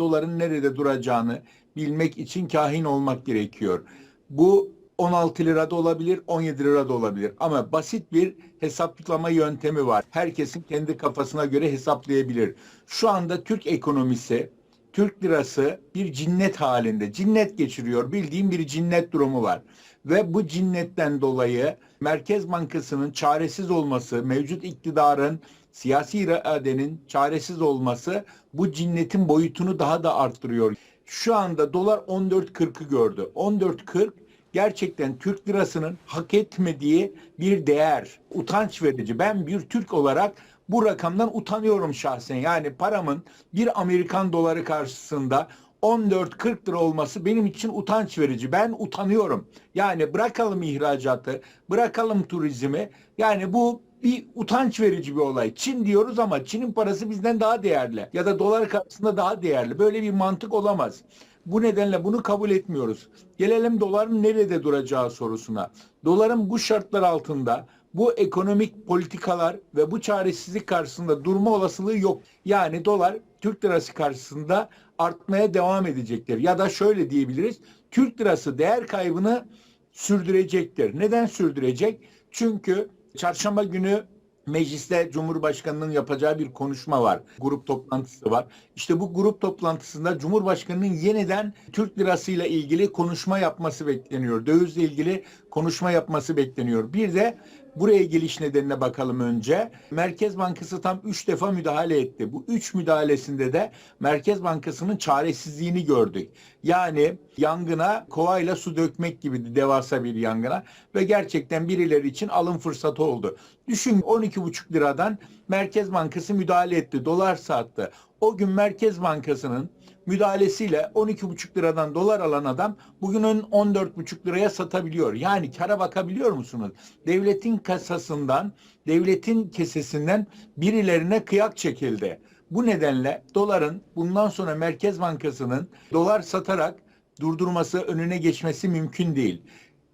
doların nerede duracağını bilmek için kahin olmak gerekiyor. Bu 16 lira da olabilir, 17 lira da olabilir. Ama basit bir hesaplama yöntemi var. Herkesin kendi kafasına göre hesaplayabilir. Şu anda Türk ekonomisi, Türk lirası bir cinnet halinde. Cinnet geçiriyor. Bildiğim bir cinnet durumu var. Ve bu cinnetten dolayı Merkez Bankası'nın çaresiz olması, mevcut iktidarın, siyasi iradenin çaresiz olması bu cinnetin boyutunu daha da arttırıyor. Şu anda dolar 14.40'ı gördü. 14.40 gerçekten Türk lirasının hak etmediği bir değer. Utanç verici. Ben bir Türk olarak bu rakamdan utanıyorum şahsen. Yani paramın bir Amerikan doları karşısında 14-40 lira olması benim için utanç verici. Ben utanıyorum. Yani bırakalım ihracatı, bırakalım turizmi. Yani bu bir utanç verici bir olay. Çin diyoruz ama Çin'in parası bizden daha değerli ya da dolar karşısında daha değerli. Böyle bir mantık olamaz. Bu nedenle bunu kabul etmiyoruz. Gelelim doların nerede duracağı sorusuna. Doların bu şartlar altında bu ekonomik politikalar ve bu çaresizlik karşısında durma olasılığı yok. Yani dolar Türk lirası karşısında artmaya devam edecektir. Ya da şöyle diyebiliriz. Türk lirası değer kaybını sürdürecektir. Neden sürdürecek? Çünkü çarşamba günü mecliste Cumhurbaşkanı'nın yapacağı bir konuşma var. Grup toplantısı var. İşte bu grup toplantısında Cumhurbaşkanı'nın yeniden Türk lirası ile ilgili konuşma yapması bekleniyor. Dövizle ilgili konuşma yapması bekleniyor. Bir de buraya geliş nedenine bakalım önce. Merkez Bankası tam 3 defa müdahale etti. Bu 3 müdahalesinde de Merkez Bankası'nın çaresizliğini gördük. Yani yangına kovayla su dökmek gibi devasa bir yangına ve gerçekten birileri için alım fırsatı oldu. Düşün 12,5 liradan Merkez Bankası müdahale etti. Dolar sattı. O gün Merkez Bankası'nın müdahalesiyle 12,5 liradan dolar alan adam bugün 14,5 liraya satabiliyor. Yani kara bakabiliyor musunuz? Devletin kasasından, devletin kesesinden birilerine kıyak çekildi. Bu nedenle doların bundan sonra Merkez Bankası'nın dolar satarak durdurması, önüne geçmesi mümkün değil.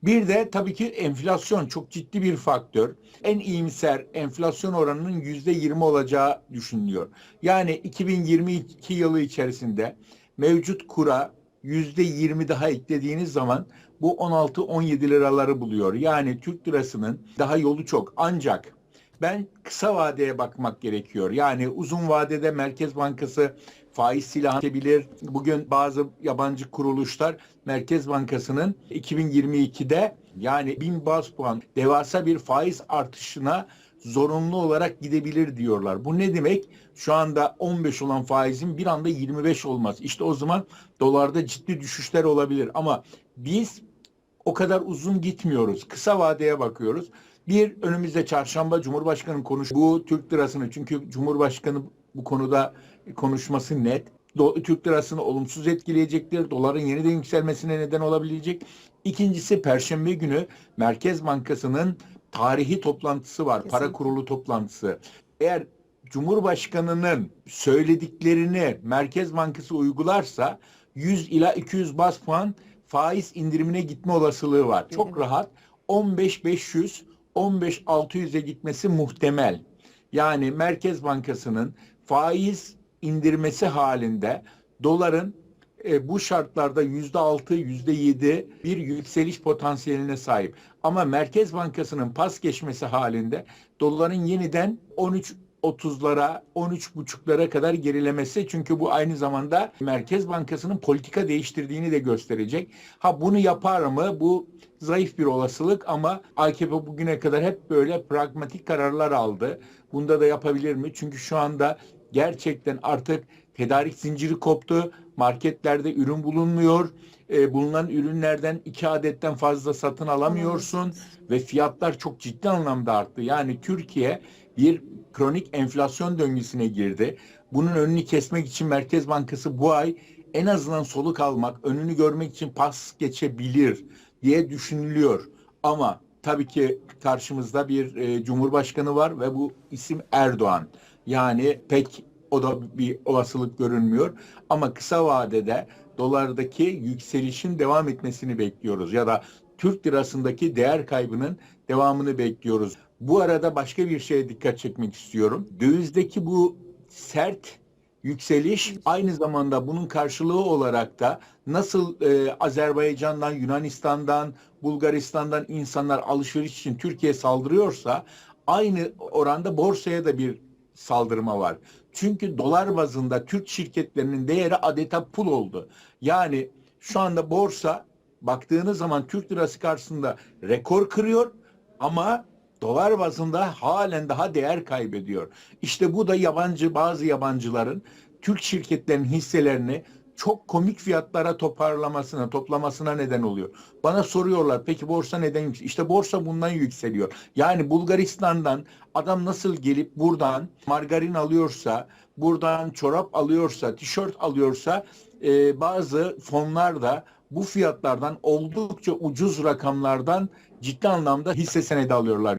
Bir de tabii ki enflasyon çok ciddi bir faktör. En iyimser enflasyon oranının yüzde yirmi olacağı düşünülüyor. Yani 2022 yılı içerisinde mevcut kura yüzde yirmi daha eklediğiniz zaman bu 16-17 liraları buluyor. Yani Türk lirasının daha yolu çok. Ancak ben kısa vadeye bakmak gerekiyor. Yani uzun vadede Merkez Bankası faiz silahı çekebilir. Bugün bazı yabancı kuruluşlar Merkez Bankası'nın 2022'de yani 1000 baz puan devasa bir faiz artışına zorunlu olarak gidebilir diyorlar. Bu ne demek? Şu anda 15 olan faizin bir anda 25 olmaz. İşte o zaman dolarda ciddi düşüşler olabilir ama biz o kadar uzun gitmiyoruz. Kısa vadeye bakıyoruz. Bir önümüzde çarşamba Cumhurbaşkanı konuş bu Türk lirasını çünkü Cumhurbaşkanı bu konuda konuşması net. Do Türk lirasını olumsuz etkileyecektir. Doların yeniden yükselmesine neden olabilecek. İkincisi Perşembe günü Merkez Bankası'nın tarihi toplantısı var. Kesinlikle. Para kurulu toplantısı. Eğer Cumhurbaşkanı'nın söylediklerini Merkez Bankası uygularsa 100 ila 200 bas puan faiz indirimine gitme olasılığı var. Çok rahat 15-500 15-600'e gitmesi muhtemel. Yani Merkez Bankası'nın faiz indirmesi halinde doların e, bu şartlarda yüzde altı, yüzde yedi bir yükseliş potansiyeline sahip. Ama Merkez Bankası'nın pas geçmesi halinde doların yeniden 13 30'lara, 13,5'lara kadar gerilemesi çünkü bu aynı zamanda Merkez Bankası'nın politika değiştirdiğini de gösterecek. Ha bunu yapar mı? Bu zayıf bir olasılık ama AKP bugüne kadar hep böyle pragmatik kararlar aldı. Bunda da yapabilir mi? Çünkü şu anda gerçekten artık tedarik zinciri koptu. Marketlerde ürün bulunmuyor. E, bulunan ürünlerden iki adetten fazla satın alamıyorsun ve fiyatlar çok ciddi anlamda arttı. Yani Türkiye bir kronik enflasyon döngüsüne girdi. Bunun önünü kesmek için Merkez Bankası bu ay en azından soluk almak, önünü görmek için pas geçebilir diye düşünülüyor. Ama tabii ki karşımızda bir e, cumhurbaşkanı var ve bu isim Erdoğan. Yani pek o da bir olasılık görünmüyor. Ama kısa vadede dolardaki yükselişin devam etmesini bekliyoruz ya da Türk lirasındaki değer kaybının devamını bekliyoruz. Bu arada başka bir şeye dikkat çekmek istiyorum. Dövizdeki bu sert yükseliş aynı zamanda bunun karşılığı olarak da nasıl e, Azerbaycan'dan, Yunanistan'dan, Bulgaristan'dan insanlar alışveriş için Türkiye'ye saldırıyorsa aynı oranda borsaya da bir saldırma var. Çünkü dolar bazında Türk şirketlerinin değeri adeta pul oldu. Yani şu anda borsa baktığınız zaman Türk lirası karşısında rekor kırıyor ama dolar bazında halen daha değer kaybediyor. İşte bu da yabancı bazı yabancıların Türk şirketlerinin hisselerini çok komik fiyatlara toparlamasına, toplamasına neden oluyor. Bana soruyorlar peki borsa neden yükseliyor? İşte borsa bundan yükseliyor. Yani Bulgaristan'dan adam nasıl gelip buradan margarin alıyorsa, buradan çorap alıyorsa, tişört alıyorsa e, bazı fonlar da bu fiyatlardan oldukça ucuz rakamlardan ciddi anlamda hisse senedi alıyorlar.